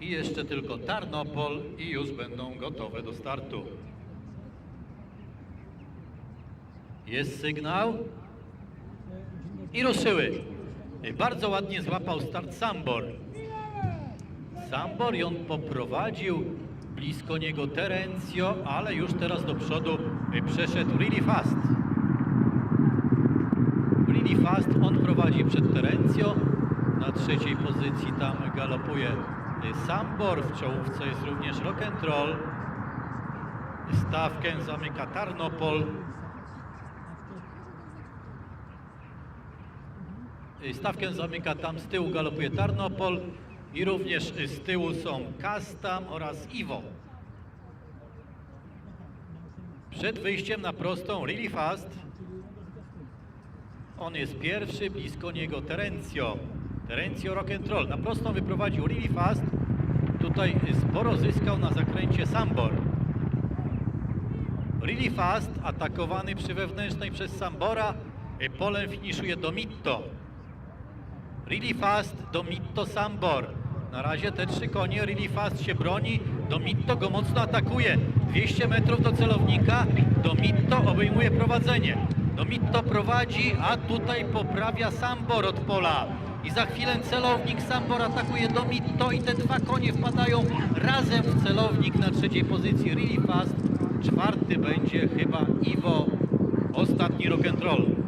I jeszcze tylko Tarnopol i już będą gotowe do startu. Jest sygnał. I ruszyły. I Bardzo ładnie złapał start Sambor. Sambor ją poprowadził, blisko niego Terencio, ale już teraz do przodu przeszedł Really Fast. Really Fast, on prowadzi przed Terencio, na trzeciej pozycji tam galopuje y, Sambor, w czołówce jest również Rock and Roll. Stawkę zamyka Tarnopol. Stawkę zamyka tam z tyłu galopuje Tarnopol i również z tyłu są Kastam oraz Iwo. Przed wyjściem na prostą Really Fast on jest pierwszy, blisko niego Terencio. Terencio Rock and Roll. Na prostą wyprowadził Really Fast. Tutaj sporo zyskał na zakręcie Sambor. Really Fast atakowany przy wewnętrznej przez Sambora. y, Polem finiszuje Domitto. Really Fast, Domitto, Sambor. Na razie te trzy konie, Really Fast się broni, Domitto go mocno atakuje. 200 metrów do celownika, Domitto obejmuje prowadzenie. Domitto prowadzi, a tutaj poprawia Sambor od pola. I za chwilę celownik Sambor atakuje Domitto i te dwa konie wpadają razem w celownik na trzeciej pozycji Really Fast. Czwarty będzie chyba Iwo, ostatni rock and roll.